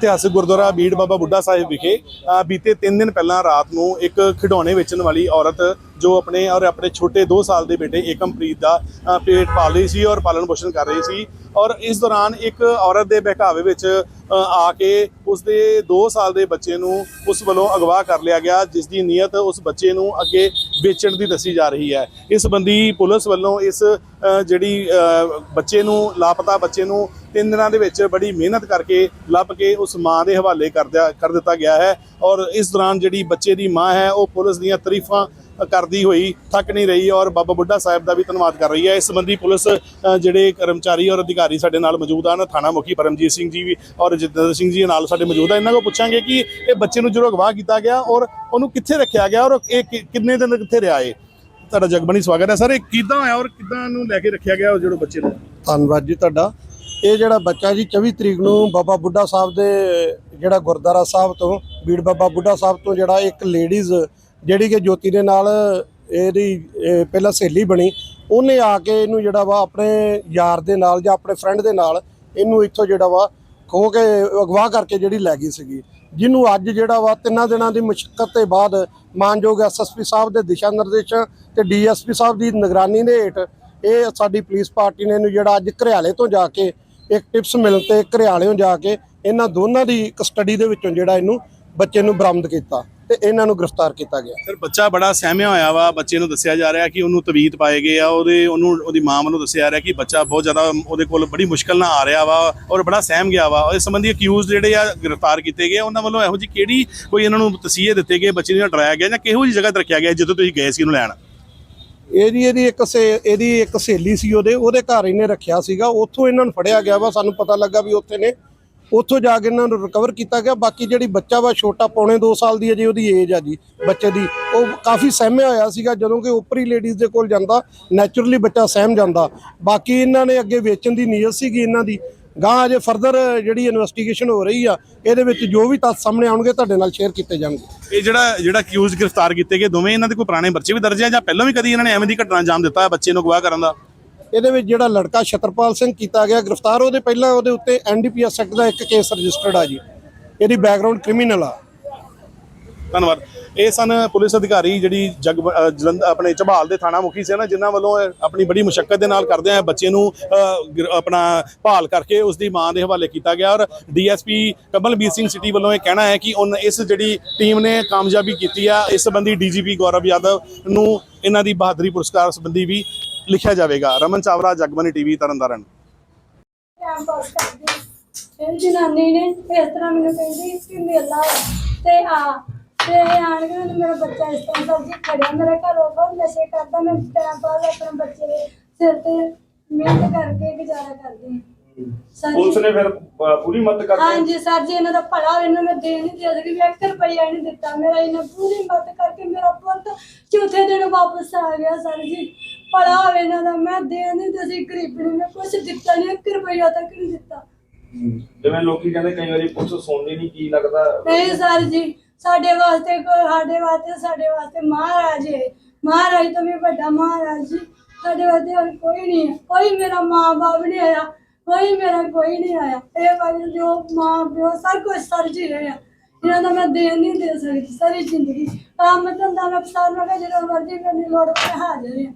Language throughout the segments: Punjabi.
ਇਤਿਹਾਸਕ ਗੁਰਦੁਆਰਾ ਬੀੜ ਬਾਬਾ ਬੁੱਢਾ ਸਾਹਿਬ ਵਿਖੇ ਬੀਤੇ 3 ਦਿਨ ਪਹਿਲਾਂ ਰਾਤ ਨੂੰ ਇੱਕ ਖਿਡੌਣੇ ਵੇਚਣ ਵਾਲੀ ਔਰਤ ਜੋ ਆਪਣੇ ਔਰ ਆਪਣੇ ਛੋਟੇ 2 ਸਾਲ ਦੇ ਬੇਟੇ ਏਕਮਪ੍ਰੀਤ ਦਾ ਪੇਟ ਪਾਲ ਰਹੀ ਸੀ ਔਰ ਪਾਲਣ ਪੋਸ਼ਣ ਕਰ ਰਹੀ ਸੀ ਔਰ ਇਸ ਦੌਰਾਨ ਇੱਕ ਔਰਤ ਦੇ ਬਹਿਕਾਵੇ ਵਿੱਚ ਆ ਕੇ ਉਸ ਦੇ 2 ਸਾਲ ਦੇ ਬੱਚੇ ਨੂੰ ਉਸ ਵੱਲੋਂ ਅਗਵਾ ਕਰ ਲਿਆ ਗਿਆ, ਜਿਸ ਦੀ ਨੀਅਤ ਉਸ ਬੱਚੇ ਨੂੰ ਅੱਗੇ ਵੇਚਣ ਦੀ ਦੱਸੀ ਜਾ ਰਹੀ ਹੈ। ਇਸ ਸੰਬੰਧੀ ਪੁਲਿਸ ਵੱਲੋਂ ਇਸ ਜਿਹੜੀ ਬੱਚੇ ਨੂੰ ਲਾਪਤਾ ਬੱਚੇ ਨੂੰ ਤਿੰਨ ਦਿਨਾਂ ਦੇ ਵਿੱਚ ਬੜੀ ਮਿਹਨਤ ਕਰਕੇ ਲੱਭ ਕੇ ਉਸ ਮਾਂ ਦੇ ਹਵਾਲੇ ਕਰ ਕਰ ਦਿੱਤਾ ਗਿਆ ਹੈ ਔਰ ਇਸ ਦੌਰਾਨ ਜਿਹੜੀ ਬੱਚੇ ਦੀ ਮਾਂ ਹੈ, ਉਹ ਪੁਲਿਸ ਦੀਆਂ ਤਾਰੀਫਾਂ ਕਰਦੀ ਹੋਈ, ਥੱਕ ਨਹੀਂ ਰਹੀ ਔਰ ਬਾਬਾ ਬੁੱਢਾ ਸਾਹਿਬ ਦਾ ਵੀ ਧੰਨਵਾਦ ਕਰ ਰਹੀ ਹੈ। ਇਸ ਸੰਬੰਧੀ ਪੁਲਿਸ ਜਿਹੜੇ ਕਰਮਚਾਰੀ ਔਰ ਅਧਿਕਾਰੀ ਸਾਡੇ ਨਾਲ ਮੌਜੂਦ ਹਨ, ਥਾਣਾ ਮੁਖੀ ਪਰਮਜੀਤ ਸਿੰਘ ਜੀ ਵੀ ਔਰ ਜਤਿੰਦਰ ਸਿੰਘ ਜੀ ਨਾਲ ਸਾਡੇ ਮੌਜੂਦ ਆ। ਇਹਨਾਂ ਕੋਲ ਪੁੱਛਾਂਗੇ ਕਿ ਇਹ ਬੱਚੇ ਨੂੰ ਜਦੋਂ ਅਗਵਾ ਕੀਤਾ ਗਿਆ ਔਰ ਉਹਨੂੰ ਕਿੱਥੇ ਰੱਖਿਆ ਗਿਆ ਔਰ ਇਹ ਕਿ- ਕਿੰਨੇ ਦਿਨ ਕਿੱਥੇ ਰਿਹਾ ਏ ਤੁਹਾਡਾ ਜਗਬਣੀ ਸਵਾਗਤ ਹੈ। ਸਰ, ਇਹ ਕਿੱਦਾਂ ਹੋਇਆ ਔਰ ਕਿੱਦਾਂ ਨੂੰ ਲੈ ਕੇ ਰੱਖਿਆ ਗਿਆ ਉਹ ਜਿਹੜੇ ਬੱਚੇ ਨੂੰ? ਧੰਨਵਾਦ ਜੀ ਤੁਹਾਡਾ। ਇਹ ਜਿਹੜਾ ਬੱਚਾ ਜੀ 24 ਤਰੀਕ ਨੂੰ ਬਾਬਾ ਬੁੱਢਾ ਸਾਹਿਬ ਦੇ ਜਿਹੜਾ ਗੁਰਦੁਆਰਾ ਸਾਹਿਬ ਤੋਂ, ਬੀੜ ਬਾਬਾ ਬੁੱਢਾ ਸਾਹਿਬ ਤੋਂ ਜਿਹੜਾ ਇੱਕ ਲੇਡੀਜ਼ ਜਿਹੜੀ ਕਿ ਜੋਤੀ ਦੇ ਨਾਲ ਇਹਦੀ ਪਹਿਲਾਂ ਸਹੇਲੀ ਬਣੀ, ਉਹਨੇ ਆ ਕੇ ਇਹਨੂੰ ਜਿਹੜਾ ਵਾ ਆਪਣੇ ਯਾਰ ਦੇ ਨਾਲ ਜਾਂ ਆਪਣੇ ਫਰੈਂਡ ਦੇ ਨਾਲ ਇਹਨੂੰ ਇੱਥੋਂ ਜਿਹੜਾ ਵਾ ਖੋ ਕੇ ਅਗਵਾ ਕਰਕੇ ਜਿਹੜੀ ਲੈ ਗਈ ਸੀਗੀ। ਜਿਹਨੂੰ ਅੱਜ ਜਿਹੜਾ ਵਾ ਤਿੰਨਾਂ ਦਿਨਾਂ ਦੀ ਮੁਸ਼ਕਲ ਤੇ ਬਾਅਦ ਮਾਨਯੋਗ ਐਸਐਸਪੀ ਸਾਹਿਬ ਦੇ ਦਿਸ਼ਾ ਨਿਰਦੇਸ਼ਾਂ ਤੇ ਡੀਐਸਪੀ ਸਾਹਿਬ ਦੀ ਨਿਗਰਾਨੀ ਦੇ ਹੇਠ ਇਹ ਸਾਡੀ ਪੁਲਿਸ ਪਾਰਟੀ ਨੇ ਇਹਨੂੰ ਜਿਹੜਾ ਅੱਜ ਘਰਿਆਲੇ ਤੋਂ ਜਾ ਕੇ ਇੱਕ ਟਿਪਸ ਮਿਲਣ ਤੇ ਘਰਿਆਲਿਓਂ ਜਾ ਕੇ ਇਹਨਾਂ ਦੋਨਾਂ ਦੀ ਕਸਟਡੀ ਦੇ ਵਿੱਚੋਂ ਜਿਹੜਾ ਇਹਨੂੰ ਬੱਚੇ ਨੂੰ ਬਰਾਮਦ ਕੀਤਾ ਤੇ ਇਹਨਾਂ ਨੂੰ ਗ੍ਰਿਫਤਾਰ ਕੀਤਾ ਗਿਆ। ਸਰ ਬੱਚਾ ਬੜਾ ਸਹਿਮਿਆ ਹੋਇਆ ਵਾ। ਬੱਚੇ ਨੂੰ ਦੱਸਿਆ ਜਾ ਰਿਹਾ ਕਿ ਉਹਨੂੰ ਤਵੀਤ ਪਾਏ ਗਏ ਆ। ਉਹਦੇ ਉਹਨੂੰ ਉਹਦੀ ਮਾਂ ਵੱਲੋਂ ਦੱਸਿਆ ਜਾ ਰਿਹਾ ਕਿ ਬੱਚਾ ਬਹੁਤ ਜ਼ਿਆਦਾ ਉਹਦੇ ਕੋਲ ਬੜੀ ਮੁਸ਼ਕਲ ਨਾਲ ਆ ਰਿਹਾ ਵਾ ਔਰ ਬੜਾ ਸਹਿਮ ਗਿਆ ਵਾ। ਇਸ ਸੰਬੰਧੀ ਅਕਿਊਜ਼ ਜਿਹੜੇ ਆ ਗ੍ਰਿਫਤਾਰ ਕੀਤੇ ਗਏ ਉਹਨਾਂ ਵੱਲੋਂ ਇਹੋ ਜਿਹੀ ਕਿਹੜੀ ਕੋਈ ਇਹਨਾਂ ਨੂੰ ਤਸੀਹੇ ਦਿੱਤੇ ਗਏ ਬੱਚੇ ਨੂੰ ਡਰਾਇਆ ਗਿਆ ਜਾਂ ਕਿਹੋ ਜਿਹੀ ਜਗ੍ਹਾ ਤੇ ਰੱਖਿਆ ਗਿਆ ਜਦੋਂ ਤੁਸੀਂ ਗਏ ਸੀ ਉਹਨੂੰ ਲੈਣ? ਇਹਦੀ ਇਹਦੀ ਇੱਕ ਸੇ ਇਹਦੀ ਇੱਕ ਸਹੇਲੀ ਸੀ ਉਹਦੇ। ਉਹਦੇ ਘਰ ਇਹਨੇ ਰੱਖਿਆ ਸੀਗਾ। ਉੱਥੋਂ ਇਹਨਾਂ ਨੂੰ ਫੜਿਆ ਗਿਆ ਵਾ। ਸਾਨੂੰ ਪਤਾ ਲੱਗਾ ਵੀ ਉੱਥੇ ਨੇ ਉੱਥੋਂ ਜਾ ਕੇ ਇਹਨਾਂ ਨੂੰ ਰਿਕਵਰ ਕੀਤਾ ਗਿਆ। ਬਾਕੀ ਜਿਹੜੀ ਬੱਚਾ ਵਾ, ਛੋਟਾ, ਪੌਣੇ 2 ਸਾਲ ਦੀ ਅਜੇ ਉਹਦੀ ਏਜ ਆ ਜੀ, ਬੱਚੇ ਦੀ। ਉਹ ਕਾਫੀ ਸਹਿਮਿਆ ਹੋਇਆ ਸੀਗਾ, ਜਦੋਂ ਕਿ ਉੱਪਰੀ ਲੇਡੀਜ਼ ਦੇ ਕੋਲ ਜਾਂਦਾ ਨੈਚੁਰਲੀ ਬੱਚਾ ਸਹਿਮ ਜਾਂਦਾ। ਬਾਕੀ ਇਹਨਾਂ ਨੇ ਅੱਗੇ ਵੇਚਣ ਦੀ ਨੀਅਤ ਸੀਗੀ ਇਹਨਾਂ ਦੀ। ਗਾਂ ਅਜੇ ਫਰਦਰ ਜਿਹੜੀ ਇਨਵੈਸਟੀਗੇਸ਼ਨ ਹੋ ਰਹੀ ਆ, ਇਹਦੇ ਵਿੱਚ ਜੋ ਵੀ ਤੱਥ ਸਾਹਮਣੇ ਆਉਣਗੇ, ਤੁਹਾਡੇ ਨਾਲ ਸ਼ੇਅਰ ਕੀਤੇ ਜਾਣਗੇ। ਇਹ ਜਿਹੜਾ ਜਿਹੜਾ ਕਿਊਜ਼ ਗ੍ਰਿਫਤਾਰ ਕੀਤੇ ਗਏ, ਦੋਵੇਂ ਇਹਨਾਂ ਦੇ ਕੋਈ ਪੁਰਾਣੇ ਬੱਚੇ ਵੀ ਦਰਜ ਆ ਜਾਂ ਪਹਿਲਾਂ ਵੀ ਕਦੀ ਇਹਨਾਂ ਨੇ ਐਵੇਂ ਦੀ ਘਟਨਾ ਅੰਜਾਮ ਦਿੱਤਾ ਬੱਚੇ ਨੂੰ ਗਵਾਹ ਕਰਨ ਦਾ? ਇਹਦੇ ਵਿੱਚ ਜਿਹੜਾ ਲੜਕਾ ਛਤਰਪਾਲ ਸਿੰਘ ਕੀਤਾ ਗਿਆ, ਗ੍ਰਿਫਤਾਰ, ਉਹਦੇ ਪਹਿਲਾਂ ਉਹਦੇ ਉੱਤੇ ਐਨਡੀਪੀਐਸ ਐਕਟ ਦਾ ਇੱਕ ਕੇਸ ਰਜਿਸਟਰਡ ਆ ਜੀ। ਇਹਦੀ ਬੈਕਗ੍ਰਾਉਂਡ ਕ੍ਰਿਮੀਨਲ ਆ। ਧੰਨਵਾਦ। ਇਹ ਸਨ ਪੁਲਿਸ ਅਧਿਕਾਰੀ ਜਿਹੜੀ ਜਗ ਜਲੰਧਰ, ਆਪਣੇ ਝਬਾਲ ਦੇ ਥਾਣਾ ਮੁਖੀ ਸੀ ਨਾ, ਜਿਨ੍ਹਾਂ ਵੱਲੋਂ ਆਪਣੀ ਬੜੀ ਮੁਸ਼ਕਲ ਦੇ ਨਾਲ ਕਰਦੇ ਆ, ਬੱਚੇ ਨੂੰ ਆਪਣਾ ਭਾਲ ਕਰਕੇ ਉਸ ਦੀ ਮਾਂ ਦੇ ਹਵਾਲੇ ਕੀਤਾ ਗਿਆ ਔਰ ਡੀਐਸਪੀ ਕਮਲਬੀਰ ਸਿੰਘ ਸਿਟੀ ਵੱਲੋਂ ਇਹ ਕਹਿਣਾ ਹੈ ਕਿ ਉਨ, ਇਸ ਜਿਹੜੀ ਟੀਮ ਨੇ ਕਾਮਯਾਬੀ ਕੀਤੀ ਆ, ਇਸ ਸੰਬੰਧੀ ਡੀਜੀਪੀ ਗੌਰਵ ਯਾਦਵ ਨੂੰ ਇਹਨਾਂ ਦੀ ਬਹਾਦਰੀ ਪੁਰਸਕਾਰ ਸੰਬੰਧੀ ਵੀ ਲਿਖਿਆ ਜਾਵੇਗਾ। Raman Chawla Jagbani TV Tarn Taran. Time pass ਕਰਦੀ ਫਿਰ ਜਨਾਨੀ ਨੇ ਇਸ ਤਰ੍ਹਾਂ ਮੈਨੂੰ ਕਹਿੰਦੀ ਕਿ ਮੇਲਾ ਤੇ ਆ ਤੇ ਆਣ ਕੇ ਮੈਨੂੰ ਮੇਰਾ ਬੱਚਾ ਇਸ ਤਰ੍ਹਾਂ ਸਬਜ਼ੀ ਖੜਿਆ। ਮੇਰੇ ਘਰ ਉਹ ਬਹੁਤ ਨਸ਼ੇ ਕਰਦਾ ਮੈਂ ਟਾਈਮ ਪਾਸ ਆਪਣੇ ਬੱਚੇ ਦੇ ਸਿਰ ਤੇ ਮਿਹਨਤ ਕਰਕੇ ਗੁਜ਼ਾਰਾ ਕਰਦੀ ਹਾਂ। ਸਰ ਪੁਲਿਸ ਜੀ- ਨੇ ਫਿਰ ਅ, ਪੂਰੀ ਮਦਦ ਕਰਤੀ ਹਾਂਜੀ ਸਰ ਜੀ ਇਹਨਾਂ ਦਾ ਭਲਾ ਹੋਵੇ, ਇਹਨੂੰ ਮੈਂ ਦੇ ਨਹੀਂ ਦੇ ਸਕਦੀ ਵੀ 1 ਰੁਪਈਆ ਨਹੀਂ ਦਿੱਤਾ। ਮੇਰਾ ਇਹਨੇ ਪੂਰੀ ਮਦਦ ਕਰਕੇ ਮੇਰਾ ਪੁੱਤ ਚੌਥੇ ਦਿਨ ਵਾਪਸ ਆ ਗਿਆ ਸਰ ਜੀ। ਭਲਾ ਹੋਵੇ ਇਹਨਾਂ ਦਾ ਮੈਂ ਦੇ ਨਹੀਂ ਦਸੀ ਗਰੀਬਣੀ ਨੇ ਕੁਝ ਦਿੱਤਾ ਨਹੀਂ 1 ਰੁਪਈਆ ਤੱਕ ਨਹੀਂ ਦਿੱਤਾ? ਜਿਵੇਂ ਲੋਕੀ ਕਹਿੰਦੇ ਕਈ ਵਾਰੀ ਪੁਲਿਸ ਸੁਣਦੀ ਨਹੀਂ ਕੀ ਲੱਗਦਾ। ਨਹੀਂ ਸਰ ਜੀ ਸਾਡੇ ਵਾਸਤੇ ਕੋਈ ਸਾਡੇ ਵਾਸਤੇ ਸਾਡੇ ਵਾਸਤੇ ਮਹਾਰਾਜ ਹੈ ਮਹਾਰਾਜ ਤੋਂ ਵੀ ਵੱਡਾ ਮਹਾਰਾਜ ਜੀ ਸਾਡੇ ਵਾਸਤੇ ਹੋਰ ਕੋਈ ਨਹੀਂ ਹੈ। ਕੋਈ ਮੇਰਾ ਮਾਂ ਬਾਪ ਨਹੀਂ ਆਇਆ ਕੋਈ ਮੇਰਾ ਕੋਈ ਨਹੀਂ ਆਇਆ। ਇਹ ਵਾਲੀ ਜੋ ਮਾਂ ਪਿਓ ਸਭ ਕੁਝ ਸਰ ਜੀ ਰਹੇ ਇਹਨਾਂ ਦਾ ਮੈਂ ਦੇਣ ਨਹੀਂ ਦੇ ਸਕਦੀ ਸਾਰੀ ਜ਼ਿੰਦਗੀ। ਕੰਮ ਧੰਦਾ ਮੈਂ ਪਸਾਰ ਮੈਂ ਜਦੋਂ ਮਰਜ਼ੀ ਮੈਨੂੰ ਲੋੜ ਪਏ ਹਾਜ਼ਰ ਹਾਂ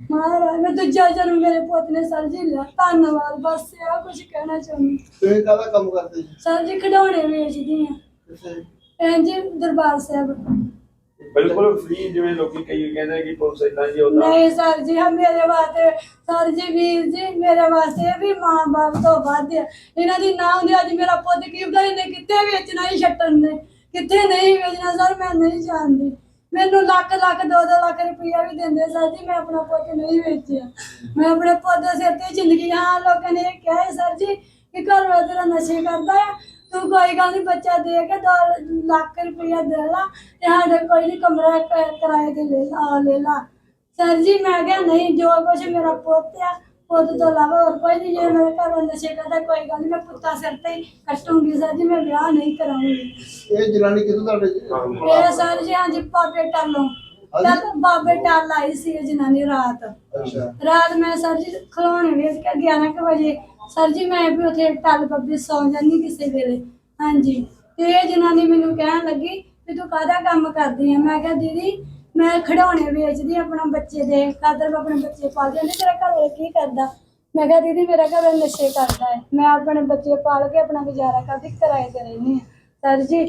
ਮਹਾਰਾਜ ਮੈਂ ਦੂਜਾ ਜਨਮ ਮੇਰੇ ਪੁੱਤ ਨੇ ਸਰ ਜੀ ਲਿਆ। ਧੰਨਵਾਦ ਬਸ ਇਹ ਕੁਝ ਕਹਿਣਾ ਚਾਹੁੰਦੀ। ਤੁਸੀਂ ਕਾਹਦਾ ਕੰਮ ਕਰਦੇ ਜੀ? ਸਰ ਜੀ ਖਿਡੌਣੇ ਵੇਚਦੀ ਆ। ਇੰਜ ਦਰਬਾਰ ਸਾਹਿਬ। ਬਿਲਕੁਲ ਫ੍ਰੀ ਜਿਵੇਂ ਲੋਕੀ ਕਈ ਕਹਿੰਦੇ ਕਿ ਪੁਲਿਸ ਇਦਾਂ ਜੀ ਹੁੰਦਾ ਨਹੀਂ ਸਰ ਜੀ ਹਾਂ ਮੇਰੇ ਵਾਸਤੇ ਸਰ ਜੀ ਵੀਰ ਜੀ ਮੇਰੇ ਵਾਸਤੇ ਇਹ ਵੀ ਮਾਂ ਬਾਪ ਤੋਂ ਵੱਧ ਆ। ਇਹਨਾਂ ਦੀ ਨਾਂ ਹੁੰਦੀ ਅੱਜ ਮੇਰਾ ਪੁੱਤ ਕੀ ਇਹਨੇ ਕਿੱਥੇ ਵੇਚਣਾ ਹੀ ਛੱਟਣ ਨੇ? ਕਿੱਥੇ ਨਹੀਂ ਵੇਚਣਾ ਸਰ ਮੈਂ ਨਹੀਂ ਜਾਣਦੀ। ਮੈਨੂੰ ਲੱਖ ਲੱਖ, ਦੋ ਦੋ ਲੱਖ ਰੁਪਈਆ ਵੀ ਦਿੰਦੇ ਸਰ ਜੀ, ਮੈਂ ਆਪਣਾ ਪੁੱਤ ਨਹੀਂ ਵੇਚਿਆ। ਮੈਂ ਆਪਣੇ ਪੁੱਤ ਦੇ ਸਿਰ ਤੇ ਜ਼ਿੰਦਗੀ, ਹਾਂ, ਲੋਕਾਂ ਨੇ ਇਹ ਕਿਹਾ ਹੈ ਸਰ ਜੀ ਕਿ ਘਰ ਵਾਲਾ ਤੇਰਾ ਨਸ਼ੇ ਕਰਦਾ ਆ, ਤੂੰ ਕੋਈ ਗੱਲ ਨਹੀਂ, ਬੱਚਾ ਦੇ ਕੇ ਦੋ ਲੱਖ ਰੁਪਈਆ ਦੇ ਲਾ ਤੇ ਸਾਡੇ ਕੋਈ ਨਹੀਂ ਕਮਰਾ ਕ- ਕਿਰਾਏ ਤੇ ਲੈ ਲਾ ਲੈ ਲਾ। ਸਰ ਜੀ, ਮੈਂ ਕਿਹਾ ਨਹੀਂ, ਜੋ ਕੁਛ ਮੇਰਾ ਪੁੱਤ ਆ ਪੁੱਤ ਤੋਂ ਇਲਾਵਾ ਹੋਰ ਕੋਈ ਨਹੀਂ ਜੇ ਮੇਰੇ ਘਰ ਨਸ਼ੇ ਕਰਦਾ ਕੋਈ ਗੱਲ ਨਹੀਂ ਮੈਂ ਪੁੱਤਾਂ ਸਿਰ ਤੇ ਹੀ ਕੱਟੂੰਗੀ ਸਰ ਜੀ ਮੈਂ ਵਿਆਹ ਨਹੀਂ ਕਰਾਉਂਗੀ ਇਹ ਜਨਾਨੀ ਕਿਦੋਂ ਤੁਹਾਡੇ ਇਹ ਸਰ ਜੀ ਹਾਂਜੀ ਬਾਬੇ ਟਾਲੋਂ। ਜਦ ਬਾਬੇ ਟਾਲ ਆਈ ਸੀ ਇਹ ਜਨਾਨੀ ਰਾਤ। ਰਾਤ ਮੈਂ ਸਰ ਜੀ ਖਲੋਣੇ ਵੇਚ ਕੇ 11 ਕੁ ਵਜੇ ਸਰ ਜੀ ਮੈਂ ਵੀ ਉੱਥੇ ਟੱਲ ਬੱਬੀ ਸੌਂ ਜਾਂਦੀ ਕਿਸੇ ਵੇਲੇ। ਹਾਂਜੀ। ਤੇ ਇਹ ਜਨਾਨੀ ਮੈਨੂੰ ਕਹਿਣ ਲੱਗੀ ਵੀ ਤੂੰ ਕਾਹਦਾ ਕੰਮ ਕਰਦੀ ਆ? ਮੈਂ ਕਿਹਾ ਦੀਦੀ ਮੈਂ ਖਿਡੌਣੇ ਵੇਚਦੀ ਆਪਣਾ ਬੱਚੇ ਦੇ ਕਾਦਰ ਮੈਂ ਆਪਣੇ ਬੱਚੇ ਪਾਲਦੀ ਆ ਤੇਰਾ ਘਰ ਵਾਲਾ ਕੀ ਕਰਦਾ? ਮੈਂ ਕਿਹਾ, ਦੀਦੀ, ਮੇਰਾ ਘਰ ਵਾਲਾ ਨਸ਼ੇ ਕਰਦਾ ਹੈ। ਮੈਂ ਆਪਣੇ ਬੱਚੇ ਪਾਲ ਕੇ ਆਪਣਾ ਗੁਜ਼ਾਰਾ ਕਰਦੀ, ਕਿਰਾਏ ਤੇ ਰਹਿੰਦੀ ਹਾਂ। ਸਰ ਜੀ,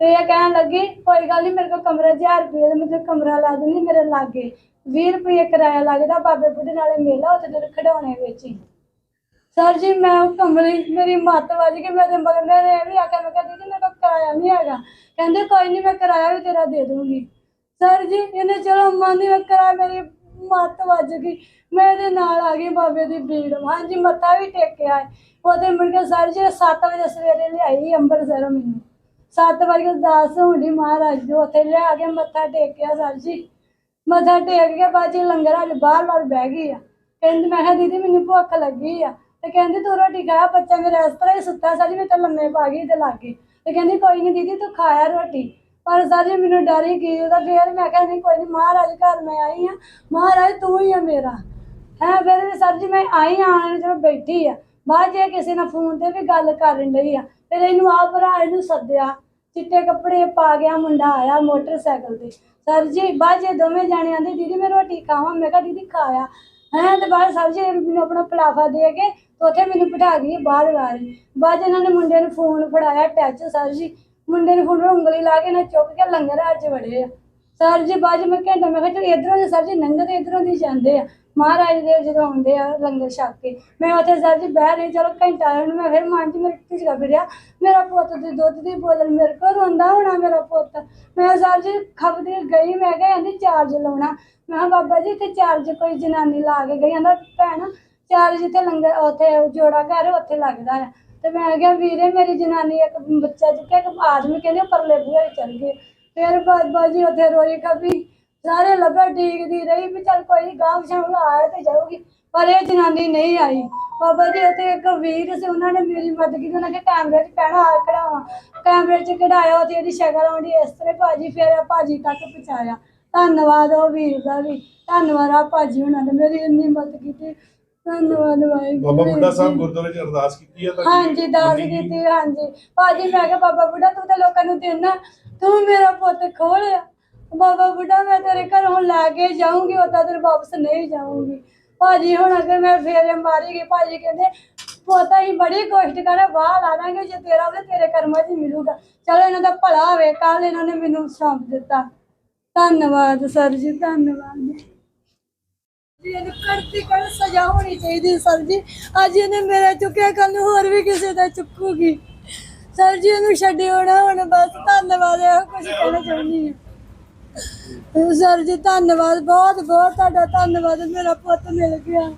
ਤੇ ਇਹ ਕਹਿਣ ਲੱਗੀ, ਕੋਈ ਗੱਲ ਨਹੀਂ ਮੇਰੇ ਕੋਲ ਕਮਰਾ 1000 ਰੁਪਏ ਦਾ ਮਤਲਬ ਕਮਰਾ ਲਾ ਦਿੰਦੀ, ਮੇਰੇ ਲਾਗੇ। 20 ਰੁਪਏ ਕਿਰਾਇਆ ਲੱਗਦਾ, ਬਾਬੇ ਬੁੱਢੇ ਨਾਲੇ ਮੇਲਾ, ਉੱਥੇ ਤੇ ਖਿਡੌਣੇ ਵੇਚੀ। ਸਰ ਜੀ, ਮੈਂ ਉਹ ਕਮਲੀ ਮੇਰੀ ਮੱਤ ਵੱਜ ਗਈ ਮੇਰੇ ਮਗਰ, ਮੈਂ ਇਹ ਵੀ ਆਖਿਆ, ਮੈਂ ਕਿਹਾ, ਦੀਦੀ, ਮੇਰੇ ਕੋਲ ਕਿਰਾਇਆ ਨਹੀਂ ਹੈਗਾ। ਕਹਿੰਦੇ, ਕੋਈ ਨਹੀਂ ਮੈਂ ਕਿਰਾਇਆ ਵੀ ਤੇਰਾ ਦੇ ਦੂੰਗੀ। ਸਰ ਜੀ, ਇਹਨੇ ਚਲੋ ਮੰਨੀ ਮੈਂ ਮੇਰੀ ਮੱਤ ਵੱਜ ਗਈ। ਮੈਂ ਇਹਦੇ ਨਾਲ ਆ ਗਈ ਬਾਬੇ ਦੀ ਭੀੜ। ਹਾਂਜੀ, ਮੱਥਾ ਵੀ ਟੇਕਿਆ ਉਹਦੇ ਮੁੜ ਕੇ ਸਰ ਜੀ 7 ਵਜੇ ਸਵੇਰੇ ਲਿਆਈ ਅੰਮ੍ਰਿਤਸਰ ਮੈਨੂੰ। 7 ਵਜੇ 10 ਹੁੰਦੀ ਮਹਾਰਾਜ ਦੇ ਉੱਥੇ ਲਿਆ ਕੇ ਮੱਥਾ ਟੇਕਿਆ ਸਰ ਜੀ। ਮੱਥਾ ਟੇਕ ਕੇ ਬਾਅਦ ਚ ਲੰਗਰ ਬਾਹਰ ਬਾਹਰ ਬਹਿ ਗਈ ਆ। ਕਹਿੰਦੀ, ਮੈਂ ਕਿਹਾ, ਦੀਦੀ, ਮੈਨੂੰ ਭੁੱਖ ਲੱਗੀ ਆ। ਤੇ ਕਹਿੰਦੀ, ਤੂੰ ਰੋਟੀ ਖਾ, ਬੱਚਾ ਮੇਰਾ ਇਸ ਤਰ੍ਹਾਂ ਹੀ ਸੁੱਤਾ ਸਰ ਜੀ, ਮੈਂ ਤਾਂ ਲੰਮੇ ਪਾ ਗਈ ਤੇ ਲਾਗੇ ਤੇ ਕਹਿੰਦੀ, ਕੋਈ ਨਹੀਂ ਦੀਦੀ, ਤੂੰ ਖਾਇਆ ਰੋਟੀ। ਪਰ ਸਰ ਜੀ ਮੈਨੂੰ ਡਰ ਹੀ ਗਈ, ਉਹਦਾ ਫੇਰ ਮੈਂ ਕਿਹਾ, ਨਹੀਂ, ਕੋਈ ਨਹੀਂ ਮਹਾਰਾਜ ਘਰ ਮੈਂ ਆਈ ਆ ਮਹਾਰਾਜ, ਤੂੰ ਹੀ ਆ ਮੇਰਾ। ਹੈ, ਫਿਰ ਵੀ ਸਰ ਜੀ ਮੈਂ ਆਈ ਆਣ ਚਲੋ ਬੈਠੀ ਆ। ਬਾਅਦ ਜੇ ਕਿਸੇ ਨਾਲ ਫੋਨ ਤੇ ਵੀ ਗੱਲ ਕਰਨ ਡਈ ਆ, ਫਿਰ ਇਹਨੂੰ ਆ ਭਰਾ ਇਹਨੂੰ ਸੱਦਿਆ, ਚਿੱਟੇ ਕੱਪੜੇ ਪਾ ਗਿਆ, ਮੁੰਡਾ ਆਇਆ ਮੋਟਰਸਾਈਕਲ ਤੇ। ਸਰ ਜੀ, ਬਾਅਦ ਜੇ ਦੋਵੇਂ ਜਾਣੇ ਆਂਦੇ, ਦੀਦੀ, ਮੈਂ ਰੋਟੀ ਖਾਵਾਂ? ਮੈਂ ਕਿਹਾ, ਦੀਦੀ ਖਾਇਆ ਹੈ, ਤੇ ਬਾਅਦ ਸਰ ਜੀ ਮੈਨੂੰ ਆਪਣਾ ਪਲਾਫਾ ਦੇ ਕੇ, ਤੇ ਉੱਥੇ ਮੈਨੂੰ ਬਿਠਾ ਗਈ ਬਾਹਰ ਬਾਹਰ ਬਾਅਦ 'ਚ ਇਹਨਾਂ ਨੇ ਮੁੰਡੇ ਨੂੰ ਫੋਨ ਫੜਾਇਆ, ਟੱਚ ਸਰ ਜੀ। ਮੁੰਡੇ ਨੇ ਫੋਨ ਉਂਗਲੀ ਲਾ ਕੇ ਨਾ ਚੁੱਕ ਕੇ ਲੰਗਰ ਹਾਲ ਵੜੇ ਆ। ਸਰ ਜੀ, ਬਾਅਦ 'ਚ ਮੈਂ ਘੰਟਾ, ਮੈਂ ਕਿਹਾ ਚਲ ਇਧਰੋਂ ਦੇ ਸਰ ਜੀ ਲੰਘਦੇ ਇਧਰੋਂ ਦੀ ਜਾਂਦੇ ਆ। ਮਹਾਰਾਜ ਦੇ ਜਦੋਂ ਆਉਂਦੇ ਆ ਲੰਗਰ ਛਕ ਕੇ। ਮੈਂ ਉੱਥੇ ਸਰ ਜੀ ਬਹਿ ਰਹੀ, ਚਲੋ ਘੰਟਾ ਹੁਣ ਮੈਂ ਫਿਰ ਮਨ 'ਚ ਮੇਰੇ ਝਿਜਕਾ ਫਿਰਿਆ ਮੇਰਾ ਪੁੱਤ ਦੀ ਦੁੱਧ ਦੀ ਬੋਤਲ ਮੇਰੇ ਕੋਲ ਰੋਂਦਾ ਹੋਣਾ ਮੇਰਾ ਪੁੱਤ। ਮੈਂ ਸਰ ਜੀ ਖਪਦੀ ਗਈ, ਮੈਂ ਕਿਹਾ ਕਹਿੰਦੀ ਚਾਰਜ ਲਾਉਣਾ। ਮੈਂ ਕਿਹਾ, ਬਾਬਾ ਜੀ, ਇੱਥੇ ਚਾਰਜ ਕੋਈ ਜਨਾਨੀ ਲਾ ਕੇ ਗਈ। ਕਹਿੰਦਾ, ਭੈਣ, ਚਾਰਜ ਇੱਥੇ ਲੰਗਰ ਉੱਥੇ ਜੋੜਾ ਘਰ ਉੱਥੇ ਲੱਗਦਾ ਆ। ਤੇ ਮੈਂ ਕਿਹਾ, ਵੀਰੇ, ਮੇਰੀ ਜਨਾਨੀ ਇੱਕ ਬੱਚਾ ਚੁੱਕਿਆ, ਇੱਕ ਆਦਮੀ ਕਹਿੰਦੇ ਉਹ ਪਰਲੇ ਬੂਹੇ ਚਲ ਗਏ ਫਿਰ ਬਾਬਾ ਜੀ ਉੱਥੇ ਰੋਈ ਕਭੀ ਸਾਰੇ ਲੱਭੇ ਡੀਕਦੀ ਰਹੀ ਵੀ ਚੱਲ ਕੋਈ ਗਾਂਵ ਸ਼ਾਮ ਆਇਆ ਤੇ ਜਾਊਗੀ। ਪਰ ਇਹ ਜਨਾਨੀ ਨਹੀਂ ਆਈ। ਬਾਬਾ ਜੀ, ਉੱਥੇ ਇੱਕ ਵੀਰ ਸੀ, ਉਹਨਾਂ ਨੇ ਮੇਰੀ ਮਦਦ ਕੀਤੀ, ਉਹਨਾਂ ਨੇ ਕੈਮਰੇ 'ਚ ਪੈਣਾ ਆ ਕਢਾਵਾ ਕੈਮਰੇ 'ਚ ਕਢਾਇਆ ਤੇ ਇਹਦੀ ਸ਼ਕਲ ਆਉਂਦੀ, ਇਸ ਤਰ੍ਹਾਂ ਭਾਜੀ, ਫਿਰ ਭਾਜੀ ਤੱਕ ਪਹੁੰਚਾਇਆ। ਧੰਨਵਾਦ ਉਹ ਵੀਰ ਦਾ ਵੀ। ਧੰਨਵਾਦ ਆ ਭਾਜੀ ਉਹਨਾਂ ਨੇ ਮੇਰੀ ਇੰਨੀ ਮਦਦ ਕੀਤੀ। ਧੰਨਵਾਦ ਵਾਹਿਗੁਰੂ ਬਾਬਾ ਬੁੱਢਾ ਸਾਹਿਬ ਜੀ। ਗੁਰਦੁਆਰੇ 'ਚ ਅਰਦਾਸ ਕੀਤੀ ਹੈ ਹਾਂਜੀ ਦਾਸ ਕੀਤੀ ਹਾਂਜੀ। ਭਾਜੀ ਮੈਂ ਕਿਹਾ ਬਾਬਾ ਬੁੱਢਾ ਤੂੰ ਤਾਂ ਲੋਕਾਂ ਨੂੰ ਦੇਣਾ ਤੂੰ ਮੇਰਾ ਪੁੱਤ ਖੋਲਿਆ ਬਾਬਾ ਬੁੱਢਾ ਮੈਂ ਤੇਰੇ ਘਰੋਂ ਲੈ ਕੇ ਜਾਊਂਗੀ ਉਦਾਂ ਤੇਰੇ ਵਾਪਸ ਨਹੀਂ ਜਾਊਂਗੀ। ਭਾਜੀ ਹੁਣ ਅਗਰ ਮੈਂ ਫੇਰੇ ਮਾਰੀ ਗਈ ਭਾਜੀ ਕਹਿੰਦੇ ਪੋਤਾ ਹੀ ਬੜੀ ਕੋਸ਼ਿਸ਼ ਕਰੇ ਬਾਹਰ ਲਾ ਦਾਂਗੇ ਜੇ ਤੇਰਾ ਹੋਵੇ ਤੇਰੇ ਕਰਮਾਂ 'ਚ ਮਿਲੂਗਾ। ਚਲੋ ਇਹਨਾਂ ਦਾ ਭਲਾ ਹੋਵੇ ਕੱਲ ਇਹਨਾਂ ਨੇ ਮੈਨੂੰ ਸੌਂਪ ਦਿੱਤਾ। ਧੰਨਵਾਦ ਸਰ ਜੀ ਧੰਨਵਾਦ। ਜੀ ਇਹਨੂੰ ਕਰਤੀ ਕਰ ਸਜ਼ਾ ਹੋਣੀ ਚਾਹੀਦੀ ਸਰ ਜੀ। ਅੱਜ ਇਹਨੇ ਮੇਰਾ ਚੁੱਕਿਆ ਕੱਲ ਨੂੰ ਹੋਰ ਵੀ ਕਿਸੇ ਦਾ ਚੁੱਕੂਗੀ। ਸਰ ਜੀ ਇਹਨੂੰ ਛੱਡਿਓ ਨਾ ਹੁਣ ਬਸ ਧੰਨਵਾਦ ਇਹੋ ਕੁਝ ਕਹਿਣਾ ਚਾਹੁੰਦੀ ਹਾਂ। ਸਰ ਜੀ ਧੰਨਵਾਦ ਬਹੁਤ ਬਹੁਤ ਤੁਹਾਡਾ ਧੰਨਵਾਦ ਮੇਰਾ ਪੁੱਤ ਮਿਲ ਗਿਆ।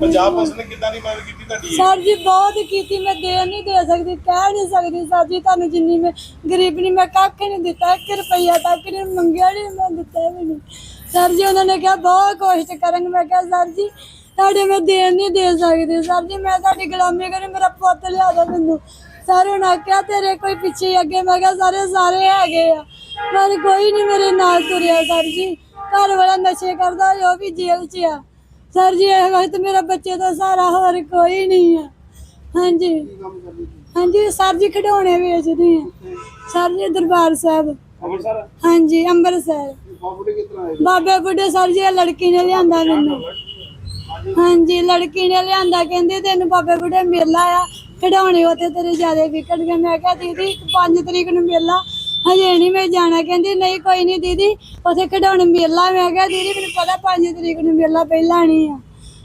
ਪੰਜਾਬ ਪੁਲਿਸ ਨੇ ਕਿੱਦਾਂ ਦੀ ਮਦਦ ਕੀਤੀ ਤੁਹਾਡੀ? ਸਰ ਜੀ ਬਹੁਤ ਕੀਤੀ ਮੈਂ ਦੇ ਨਹੀਂ ਦੇ ਸਕਦੀ ਕਹਿ ਨਹੀਂ ਸਕਦੀ। ਸਰ ਜੀ ਤੁਹਾਨੂੰ ਜਿੰਨੀ ਮੈਂ ਗਰੀਬ ਨਹੀਂ ਮੈਂ ਕੱਖ ਨਹੀਂ ਦਿੱਤਾ ਇੱਕ ਰੁਪਈਆ ਤੱਕ ਨਹੀਂ ਮੰਗਿਆ ਨਹੀਂ ਮੈਂ ਦਿੱਤਾ ਵੀ ਨਹੀਂ। ਸਰ ਜੀ ਉਹਨਾਂ ਨੇ ਕਿਹਾ ਬਹੁਤ ਕੋਸ਼ਿਸ਼ ਕਰਾਂਗੇ ਮੈਂ ਕਿਹਾ ਸਰ ਜੀ ਤੁਹਾਡੇ ਮੈਂ ਦੇਣ ਨਹੀਂ ਦੇ ਸਕਦੀ। ਸਰ ਜੀ ਮੈਂ ਤੁਹਾਡੀ ਗੁਲਾਮੀ ਕਰੀ ਮੇਰਾ ਪੁੱਤ ਲਿਆ ਦੋ ਮੈਨੂੰ। ਸਾਰੇ ਉਹਨਾਂ ਆਖਿਆ ਤੇਰੇ ਕੋਈ ਪਿੱਛੇ ਅੱਗੇ। ਮੈਂ ਕਿਹਾ ਸਾਰੇ ਸਾਰੇ ਹੈਗੇ ਆ। ਪਰ ਕੋਈ ਨਹੀਂ ਮੇਰੇ ਨਾਲ ਤੁਰਿਆ ਸਰ ਜੀ। ਘਰ ਵਾਲਾ ਨਸ਼ੇ ਕਰਦਾ ਉਹ ਵੀ ਜੇਲ੍ਹ 'ਚ ਆ। ਸਰ ਜੀ ਇਹ ਵਕਤ ਮੇਰਾ ਬੱਚੇ ਦਾ ਸਹਾਰਾ ਹੋਰ ਕੋਈ ਨਹੀਂ ਆ। ਹਾਂਜੀ। ਹਾਂਜੀ ਸਰ ਜੀ ਖਿਡੌਣੇ ਵੇਚਦੀ ਆ। ਸਰ ਜੀ ਦਰਬਾਰ ਸਾਹਿਬ। ਅੰਮ੍ਰਿਤਸਰ? ਹਾਂਜੀ ਅੰਮ੍ਰਿਤਸਰ। ਬਾਬੇ ਬੁੱਢੇ ਸਰ ਜੀ ਇਹ ਲੜਕੀ ਨੇ ਲਿਆਂਦਾ ਮੈਨੂੰ। ਹਾਂਜੀ ਲੜਕੀ ਨੇ ਲਿਆਂਦਾ। ਕਹਿੰਦੇ ਤੈਨੂੰ ਬਾਬੇ ਬੁੱਢੇ ਮੇਲਾ ਆ ਖਿਡੌਣੇ ਉੱਥੇ ਤੇਰੇ ਜਿਆਦੇ ਵਿਕਟ ਗਏ। ਮੈਂ ਕਿਹਾ ਦੀਦੀ 5 ਤਰੀਕ ਨੂੰ ਮੇਲਾ ਹਜੇ ਨਹੀਂ ਮੈਂ ਜਾਣਾ। ਕਹਿੰਦੀ ਨਹੀਂ ਕੋਈ ਨਹੀਂ ਦੀਦੀ ਉੱਥੇ ਖਿਡੌਣੇ ਮੇਲਾ ਮੈਂ ਕਿਹਾ ਦੀਦੀ ਮੈਨੂੰ ਪਤਾ 5 ਤਰੀਕ ਨੂੰ ਮੇਲਾ ਪਹਿਲਾਂ ਨਹੀਂ ਆ।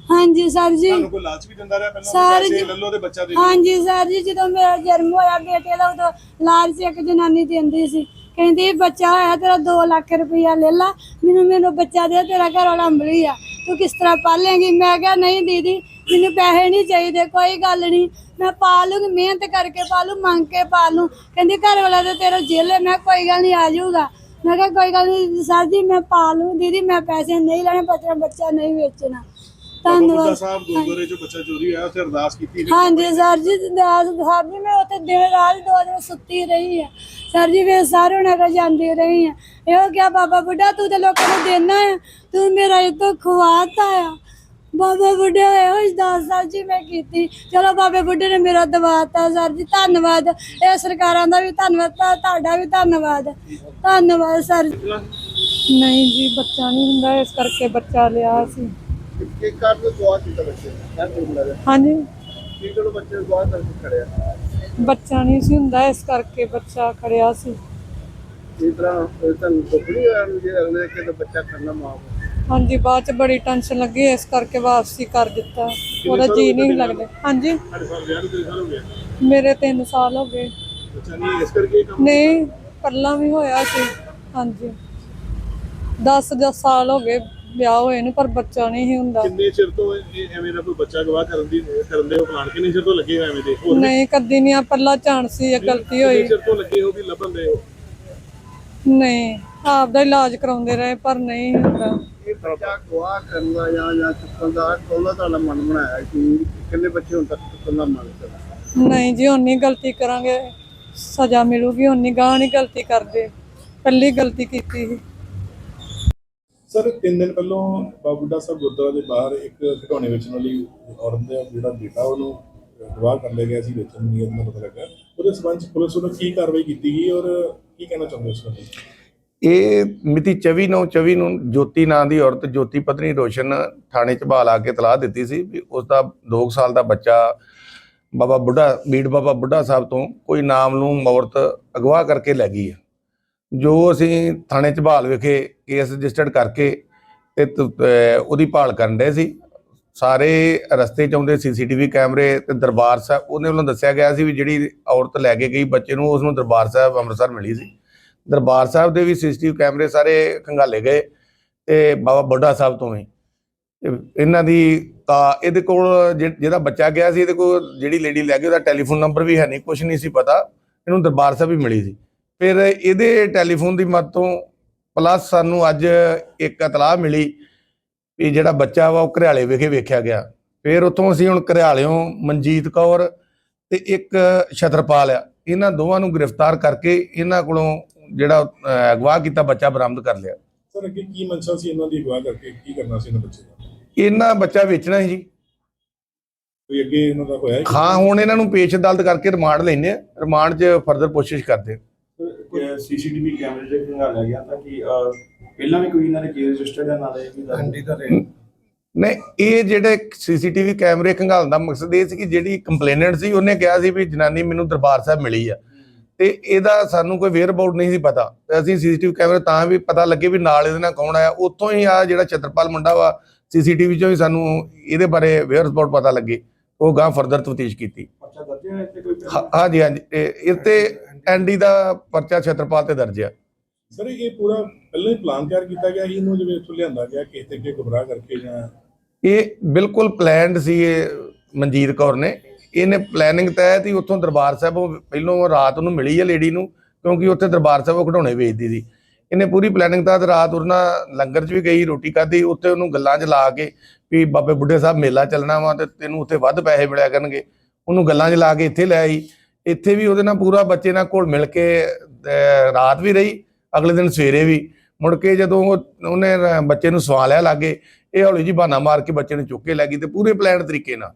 ਹਾਂਜੀ ਸਰ ਜੀ। ਤੁਹਾਨੂੰ ਕੋਈ ਲਾਲਚ ਵੀ ਦਿੰਦਾ ਰਿਹਾ ਪਹਿਲਾਂ ਸਰ ਜੀ- ਬੱਚਾ ਦੇ ਹਾਂਜੀ ਸਰ ਜੀ ਜਦੋਂ ਮੇਰਾ ਜਨਮ ਹੋਇਆ ਬੇਟੇ ਦਾ ਉਦੋਂ ਲਾਲਚ ਇੱਕ ਜਨਾਨੀ ਦਿੰਦੀ ਸੀ। ਕਹਿੰਦੀ, ਬੱਚਾ ਹੋਇਆ ਤੇਰਾ 2 ਲੱਖ ਰੁਪਇਆ ਲੈ ਲਾ, ਮੈਨੂੰ ਮੈਨੂੰ ਬੱਚਾ ਦੇ, ਤੇਰਾ ਘਰ ਵਾਲਾ ਅੰਬਲੀ ਆ। ਤੂੰ ਕਿਸ ਤਰ੍ਹਾਂ ਪਾਲੇਂਗੀ ਮੈਂ ਕਿਹਾ, ਨਹੀਂ ਦੀਦੀ, ਮੈਨੂੰ ਪੈਸੇ ਨਹੀਂ ਚਾਹੀਦੇ, ਕੋਈ ਗੱਲ ਨਹੀਂ। ਮੈਂ ਪਾਲੂਗੀ ਮਿਹਨਤ ਕਰਕੇ ਪਾਲੂ, ਮੰਗ ਕੇ ਪਾਲੂ। ਕਹਿੰਦੀ ਘਰ ਵਾਲਾ ਤੇ ਤੇਰਾ ਜੇਲ੍ਹ ਮੈਂ ਕੋਈ ਗੱਲ ਨਹੀਂ, ਆ ਜਾਊਗਾ। ਮੈਂ ਕਿਹਾ, ਕੋਈ ਗੱਲ ਨਹੀਂ, ਸਰ ਜੀ, ਮੈਂ ਪਾਲੂ ਦੀਦੀ, ਮੈਂ ਪੈਸੇ ਨਹੀਂ ਲੈਣੇ ਬੱਚਾ ਬੱਚਾ ਨਹੀਂ ਵੇਚਣਾ। ਬਾਬਾ ਬੁੱਢਾ ਧੰਨਵਾਦ। ਸਾਹਿਬ ਗੁਰਦੁਆਰੇ 'ਚ ਬੱਚਾ ਚੋਰੀ ਹੋਇਆ ਉੱਥੇ ਅਰਦਾਸ ਕੀਤੀ ਹਾਂਜੀ ਸਰ ਜੀ ਦਾਸ ਸਾਹਿਬ ਜੀ ਮੈਂ ਉੱਥੇ ਦਿਨ ਰਾਤ ਦੋ ਦਿਨ ਸੁੱਤੀ ਰਹੀ ਆ ਸਰ ਜੀ ਵੇ ਸਾਰੇ ਉਹਨਾਂ ਕੋਲ ਜਾਂਦੀ ਰਹੀ ਆ ਇਹੋ ਕਿਹਾ ਬਾਬਾ ਬੁੱਢਾ ਤੂੰ ਤੇ ਲੋਕਾਂ ਨੂੰ ਦੇਣਾ ਆ ਤੂੰ ਮੇਰਾ ਇਹ ਤੋਂ ਖਵਾਤਾ ਆ ਬਾਬਾ ਬੁੱਢੇ ਹੋਏ ਹੋਏ 10 ਸਾਲ ਜੀ ਮੈਂ ਕੀਤੀ। ਚਲੋ ਬਾਬੇ ਬੁੱਢੇ ਨੇ ਮੇਰਾ ਦਵਾਤਾ ਸਰ ਜੀ ਧੰਨਵਾਦ। ਇਹ ਸਰਕਾਰਾਂ ਦਾ ਵੀ ਧੰਨਵਾਦ ਤਾਂ ਤੁਹਾਡਾ ਵੀ ਧੰਨਵਾਦ। ਧੰਨਵਾਦ ਸਰ ਨਹੀਂ ਜੀ ਬੱਚਾ ਨਹੀਂ ਹੁੰਦਾ ਇਸ ਕਰਕੇ ਬੱਚਾ ਲਿਆ ਸੀ। ਕਿ ਕਰ ਦੋ ਦੁਆ ਕੀਤਾ ਬੱਚੇ? ਮੈਂ ਤੁਹਾਨੂੰ ਲੱਗਦਾ ਹਾਂਜੀ। ਕੀ ਚਲੋ ਬੱਚੇ ਦੁਆ ਕਰਕੇ ਖੜਿਆ? ਬੱਚਾ ਨਹੀਂ ਸੀ ਹੁੰਦਾ ਇਸ ਕਰਕੇ ਬੱਚਾ ਖੜਿਆ ਸੀ। ਇਸ ਤਰ੍ਹਾਂ ਤੁਹਾਨੂੰ ਦੁੱਖੜੀ ਹੋਇਆ ਜੇ ਅਗਲੇ ਕਿ ਬੱਚਾ ਕਰਨਾ ਮਾਂ ਹਾਂਜੀ ਬਾਅਦ ਚ ਬੜੀ ਟੈਨਸ਼ਨ ਲੱਗੀ ਇਸ ਕਰਕੇ ਵਾਪਸੀ ਕਰ ਦਿੱਤਾ। ਉਹਦਾ ਜੀ ਨਹੀਂ ਲੱਗਦਾ। ਹਾਂਜੀ। ਸਾਡੇ ਸਾਲ ਵਿਆਹ ਨੂੰ ਕਿੰਨੇ ਸਾਲ ਹੋ ਗਏ? ਮੇਰੇ 3 ਸਾਲ ਹੋ ਗਏ। ਨਹੀਂ ਇਸ ਕਰਕੇ ਇਹ ਕੰਮ ਨਹੀਂ ਪਹਿਲਾਂ ਵੀ ਹੋਇਆ ਸੀ। ਹਾਂਜੀ। 10 10 ਸਾਲ ਹੋ ਗਏ। ਵਿਆਹ ਹੋਏ ਨੂੰ ਪਰ ਬੱਚਾ ਨਹੀਂ ਸੀ ਹੁੰਦਾ। ਕਿੰਨੇ ਚਿਰ ਤੋਂ ਇਹ ਐਵੇਂ ਦਾ ਕੋਈ ਬੱਚਾ ਗਵਾਹ ਕਰਨ ਦੀ ਕਰਨ ਦੇ ਉਹ ਪਲਾਨ ਕਿੰਨੇ ਚਿਰ ਤੋਂ ਲੱਗੇ ਹੋਏ ਐਵੇਂ ਦੇ? ਹੋਰ ਨਹੀਂ ਕਦੀ ਨਹੀਂ ਆ ਪਹਿਲਾ ਚਾਂਸ ਸੀ ਇਹ ਗਲਤੀ ਕਿੰਨੇ ਹੋਈ ਚਿਰ ਤੋਂ ਲੱਗੇ ਹੋ ਵੀ ਲੱਭਣ ਦੇ ਹੋ? ਨਹੀਂ ਆਪ ਦਾ ਇਲਾਜ ਕਰਾਉਂਦੇ ਰਹੇ ਪਰ ਨਹੀਂ ਹੁੰਦਾ। ਇਹ ਬੱਚਾ ਕਰਨਾ ਜਾਂ ਜਾਂ ਚੁੱਕਣ ਦਾ ਕੋਲਾ ਤੁਹਾਡਾ ਮਨ ਬਣਾਇਆ ਕਿ ਕਿੰਨੇ ਬੱਚੇ ਹੁਣ ਤੱਕ ਚੁੱਕਣ ਦਾ ਮਨ ਕਰਦਾ ਨਹੀਂ ਜੀ ਉਨੀ ਗਲਤੀ ਕਰਾਂਗੇ ਸਜ਼ਾ ਮਿਲੂਗੀ ਉਨੀ ਗਾਹ ਨਹੀਂ ਗਲਤੀ ਕਰਦੇ। ਪਹਿਲੀ ਗਲਤੀ ਕੀਤੀ ਸੀ। ਸਰ, ਤਿੰਨ ਦਿਨ ਪਹਿਲਾਂ ਬਾਬਾ ਸਾਹਿਬ ਗੁਰਦੁਆਰਾ ਦੇ ਬਾਹਰ ਇੱਕ ਘਟਾਉਣੇ ਵੇਚਣ ਵਾਲੀ ਔਰਤ ਦਾ ਜਿਹੜਾ ਬੇਟਾ, ਉਹਨੂੰ ਗਵਾਹ ਕਰ ਲਿਆ ਗਿਆ ਸੀ ਵੇਚਣ ਦੀ ਨੀਅਤ ਨਾਲ ਪਤਾ ਲੱਗਾ। ਉਹਦੇ ਸਬੰਧ ਚ ਪੁਲਿਸ ਵੱਲੋਂ ਕੀ ਕਾਰਵਾਈ ਕੀਤੀ ਗਈ ਔਰ ਕੀ ਕਹਿਣਾ ਚਾਹੁੰਦੇ ਉਸ ਬਾਰੇ ਇਹ ਮਿਤੀ 24 ਨੂੰ 24 ਨੂੰ ਜੋਤੀ ਨਾਂ ਦੀ ਔਰਤ ਜੋਤੀ ਪਤਨੀ ਰੋਸ਼ਨ ਥਾਣੇ 'ਚ ਬਹਾਲ ਆ ਕੇ ਤਲਾਹ ਦਿੱਤੀ ਸੀ ਵੀ ਉਸ ਦਾ 2 ਸਾਲ ਦਾ ਬੱਚਾ ਬਾਬਾ ਬੁੱਢਾ ਬੀੜ ਬਾਬਾ ਬੁੱਢਾ ਸਾਹਿਬ ਤੋਂ ਕੋਈ ਨਾਮ ਨੂੰ ਔਰਤ ਅਗਵਾ ਕਰਕੇ ਲੈ ਗਈ ਹੈ। ਜੋ ਅਸੀਂ ਥਾਣੇ 'ਚ ਬਹਾਲ ਵਿਖੇ, ਕੇਸ ਰਜਿਸਟਰਡ ਕਰਕੇ ਤੇ ਉਹਦੀ ਭਾਲ ਕਰਨ ਦੇ ਸੀ। ਸਾਰੇ ਰਸਤੇ 'ਚ ਆਉਂਦੇ ਸੀਸੀਟੀਵੀ ਕੈਮਰੇ ਤੇ ਦਰਬਾਰ ਸਾਹਿਬ ਉਹਨੇ ਵੱਲੋਂ ਦੱਸਿਆ ਗਿਆ ਸੀ ਵੀ ਜਿਹੜੀ ਔਰਤ ਲੈ ਕੇ ਗਈ ਬੱਚੇ ਨੂੰ, ਉਸ ਨੂੰ ਦਰਬਾਰ ਸਾਹਿਬ ਅੰਮ੍ਰਿਤਸਰ ਮਿਲੀ ਸੀ। ਦਰਬਾਰ ਸਾਹਿਬ ਦੇ ਵੀ ਸੀਸੀਟੀਵੀ ਕੈਮਰੇ ਸਾਰੇ ਖੰਗਾਲੇ ਗਏ ਤੇ ਬਾਬਾ ਬੁੱਢਾ ਸਾਹਿਬ ਤੋਂ ਵੀ। ਇਹਨਾਂ ਦੀ ਤਾਂ ਇਹਦੇ ਕੋਲ ਜਿਹ- ਜਿਹਦਾ ਬੱਚਾ ਗਿਆ ਸੀ, ਇਹਦੇ ਕੋਲ ਜਿਹੜੀ ਲੇਡੀ ਲੈ ਗਈ ਉਹਦਾ ਟੈਲੀਫੋਨ ਨੰਬਰ ਵੀ ਹੈ ਨਹੀਂ ਕੁਝ ਨਹੀਂ ਸੀ ਪਤਾ। ਇਹਨੂੰ ਦਰਬਾਰ ਸਾਹਿਬ ਹੀ ਮਿਲੀ ਸੀ। ਫਿਰ ਇਹਦੇ ਟੈਲੀਫੋਨ ਦੀ ਮਦਦ ਤੋਂ ਪਲੱਸ ਸਾਨੂੰ ਅੱਜ ਇੱਕ ਇਤਲਾਹ ਮਿਲੀ ਵੀ ਜਿਹੜਾ ਬੱਚਾ ਵਾ ਉਹ ਘਰਿਆਲੇ ਵਿਖੇ ਵੇਖਿਆ ਗਿਆ। ਫਿਰ ਉੱਥੋਂ ਅਸੀਂ ਹੁਣ ਘਰਿਆਲਿਓਂ ਮਨਜੀਤ ਕੌਰ ਤੇ ਇੱਕ ਛਤਰਪਾਲ ਆ ਇਹਨਾਂ ਦੋਵਾਂ ਨੂੰ ਗ੍ਰਿਫਤਾਰ ਕਰਕੇ ਇਹਨਾਂ ਕੋਲੋਂ ਜਿਹੜਾ ਅਗਵਾ ਕੀਤਾ ਬੱਚਾ ਬਰਾਮਦ ਕਰ ਲਿਆ। ਸਰ ਅੱਗੇ ਕੀ ਮਨਸ਼ਾ ਸੀ ਇਹਨਾਂ ਦੀ ਅਗਵਾ ਕਰਕੇ? ਕੀ ਕਰਨਾ ਸੀ ਇਹਨਾਂ ਬੱਚੇ ਦਾ? ਇਹਨਾਂ ਬੱਚਾ ਵੇਚਣਾ ਸੀ ਜੀ। ਕੋਈ ਅੱਗੇ ਇਹਨਾਂ ਦਾ ਹੋਇਆ ਹਾਂ? ਹੁਣ ਇਹਨਾਂ ਨੂੰ ਪੇਸ਼ ਅਦਾਲਤ ਕਰਕੇ ਰਿਮਾਂਡ ਲੈਣੇ ਆ। ਰਿਮਾਂਡ 'ਚ ਫਰਦਰ ਕੋਸ਼ਿਸ਼ ਕਰਦੇ ਆ। ਸੀਸੀਟੀਵੀ ਕੈਮਰੇ ਦੇ ਖੰਗਾਲਿਆ ਗਿਆ ਤਾਂ ਕਿ ਪਹਿਲਾਂ ਵੀ ਕੋਈ ਇਹਨਾਂ ਦੇ ਕੇਸ ਰਜਿਸਟਰਡ ਹੈ ਨਾਲੇ ਵੀ ਦੱਸ- ਨਹੀਂ ਇਹ ਜਿਹੜੇ ਸੀਸੀਟੀਵੀ ਕੈਮਰੇ ਖੰਗਾਲਣ ਦਾ ਮਕਸਦ ਇਹ ਸੀ ਕਿ ਜਿਹੜੀ ਕੰਪਲੇਨੈਂਟ ਸੀ ਉਹਨੇ ਕਿਹਾ ਸੀ ਵੀ ਜਨਾਨੀ ਮੈਨੂੰ ਦਰਬਾਰ ਸਾਹਿਬ ਮਿਲੀ ਆ। ਤੇ ਇਹਦਾ ਸਾਨੂੰ ਕੋਈ ਵੇਅਰ ਅਬਾਊਟ ਨਹੀਂ ਸੀ ਪਤਾ। ਤੇ ਅਸੀਂ ਸੀਸੀਟੀਵੀ ਕੈਮਰੇ ਤਾਂ ਵੀ ਪਤਾ ਲੱਗੇ ਵੀ ਨਾਲ ਇਹਦੇ ਨਾਲ ਕੌਣ ਆਇਆ। ਉੱਥੋਂ ਹੀ ਆ ਜਿਹੜਾ ਛਤਰਪਾਲ ਮੁੰਡਾ ਵਾ ਸੀਸੀਟੀਵੀ ਚੋਂ ਹੀ ਸਾਨੂੰ ਇਹਦੇ ਬਾਰੇ ਵੇਅਰ ਅਬਾਊਟ ਪਤਾ ਲੱਗੇ। ਉਹ ਗਾਂ ਫਰਦਰ ਤਫਤੀਸ਼ ਕੀਤੀ। ਇੱਥੇ ਕੋਈ ਹਾਂ- ਹਾਂਜੀ ਹਾਂਜੀ। ਤੇ ਐਨਡੀ ਦਾ ਪਰਚਾ ਛਤਰਪਾਲ ਤੇ ਦਰਜ ਆ। ਸਰ ਇਹ ਪੂਰਾ ਪਹਿਲਾਂ ਹੀ ਪਲਾਨ ਤਿਆਰ ਕੀਤਾ ਗਿਆ ਸੀ ਇਹਨੂੰ ਜਿਵੇਂ ਇੱਥੋਂ ਲਿਆਂਦਾ ਗਿਆ ਕਿਸੇ ਤੇ ਅੱਗੇ ਗੁੰਮਰਾਹ ਕਰਕੇ ਜਾਂ ਇਹ ਬਿਲਕੁਲ ਪਲਾਨਡ ਸੀ ਇਹ ਮਨਜੀਤ ਕੌਰ ਨੇ। ਇਹਨੇ ਪਲੈਨਿੰਗ ਤਹਿਤ ਹੀ ਉੱਥੋਂ ਦਰਬਾਰ ਸਾਹਿਬ ਪਹਿਲੋਂ ਰਾਤ ਨੂੰ ਮਿਲੀ ਹੈ ਲੇਡੀ ਨੂੰ ਕਿਉਂਕਿ ਉੱਥੇ ਦਰਬਾਰ ਸਾਹਿਬ ਉਹ ਖਿਡੌਣੇ ਵੇਚਦੀ ਸੀ। ਇਹਨੇ ਪੂਰੀ ਪਲੈਨਿੰਗ ਤਹਿਤ ਰਾਤ ਉਹਨਾਂ ਲੰਗਰ 'ਚ ਵੀ ਗਈ ਰੋਟੀ ਖਾਧੀ ਉੱਥੇ ਉਹਨੂੰ ਗੱਲਾਂ 'ਚ ਲਾ ਕੇ ਵੀ ਬਾਬੇ ਬੁੱਢੇ ਸਾਹਿਬ ਮੇਲਾ ਚੱਲਣਾ ਵਾ ਤੇ ਤੈਨੂੰ ਉੱਥੇ ਵੱਧ ਪੈਸੇ ਮਿਲਿਆ ਕਰਨਗੇ। ਉਹਨੂੰ ਗੱਲਾਂ 'ਚ ਲਾ ਕੇ ਇੱਥੇ ਲੈ ਆਈ। ਇੱਥੇ ਵੀ ਉਹਦੇ ਨਾਲ ਪੂਰਾ ਬੱਚੇ ਨਾਲ ਘੁਲ ਮਿਲ ਕੇ ਰਾਤ ਵੀ ਰਹੀ ਅਗਲੇ ਦਿਨ ਸਵੇਰੇ ਵੀ। ਮੁੜ ਕੇ ਜਦੋਂ ਉਹ- ਉਹਨੇ ਬੱਚੇ ਨੂੰ ਸਵਾ ਲਿਆ ਲਾਗੇ ਇਹ ਹੌਲੀ ਜੀ ਬਹਾਨਾ ਮਾਰ ਕੇ ਬੱਚੇ ਨੂੰ ਚੁੱਕ ਕੇ ਲੈ ਗਈ ਤੇ ਪੂਰੇ ਪਲਾਨ ਤਰੀਕੇ ਨਾਲ।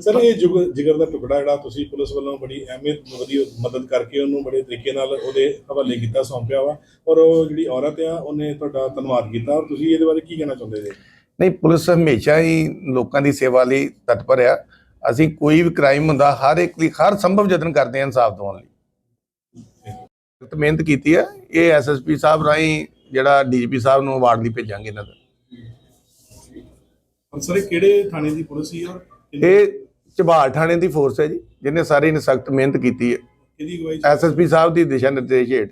ਸਰ ਇਹ ਜੁਗ- ਜਿਗਰ ਦਾ ਟੁਕੜਾ ਜਿਹੜਾ ਤੁਸੀਂ ਪੁਲਿਸ ਵੱਲੋਂ ਬੜੀ ਅਹਿਮੀਅਤ ਵਧੀਆ ਮਦਦ ਕਰਕੇ ਉਹਨੂੰ ਬੜੇ ਤਰੀਕੇ ਨਾਲ ਉਹਦੇ ਹਵਾਲੇ ਕੀਤਾ ਸੌਂਪਿਆ ਵਾ। ਔਰ ਉਹ ਜਿਹੜੀ ਔਰਤ ਆ ਉਹਨੇ ਤੁਹਾਡਾ ਧੰਨਵਾਦ ਕੀਤਾ। ਔਰ ਤੁਸੀਂ ਇਹਦੇ ਬਾਰੇ ਕੀ ਕਹਿਣਾ ਚਾਹੁੰਦੇ ਜੀ? ਨਹੀਂ ਪੁਲਿਸ ਹਮੇਸ਼ਾ ਹੀ ਲੋਕਾਂ ਦੀ ਸੇਵਾ ਲਈ ਤਤਪਰ ਆ। ਅਸੀਂ ਕੋਈ ਵੀ ਕ੍ਰਾਈਮ ਹੁੰਦਾ ਹਰ ਇੱਕ ਲਈ ਹਰ ਸੰਭਵ ਯਤਨ ਕਰਦੇ ਹਾਂ ਇਨਸਾਫ ਦਿਵਾਉਣ ਲਈ। ਮਿਹਨਤ ਕੀਤੀ ਹੈ ਇਹ ਐਸਐਸਪੀ ਸਾਹਿਬ ਰਾਹੀਂ ਜਿਹੜਾ ਡੀਜੀਪੀ ਸਾਹਿਬ ਨੂੰ ਅਵਾਰਡ ਲਈ ਭੇਜਾਂਗੇ ਇਹਨਾਂ ਦਾ। ਸਰ ਕਿਹੜੇ ਥਾਣੇ ਦੀ ਪੁਲਿਸ ਸੀ ਔਰ ਇਹ ਝਬਾਲ ਥਾਣੇ ਦੀ ਫੋਰਸ ਹੈ ਜੀ ਜਿਹਨੇ ਸਾਰੀ ਨੇ ਸਖਤ ਮਿਹਨਤ ਕੀਤੀ ਹੈ। ਕਿਹਦੀ ਅਗਵਾਈ? ਐਸਐਸਪੀ ਸਾਹਿਬ ਦੀ ਦਿਸ਼ਾ ਨਿਰਦੇਸ਼ ਹੇਠ।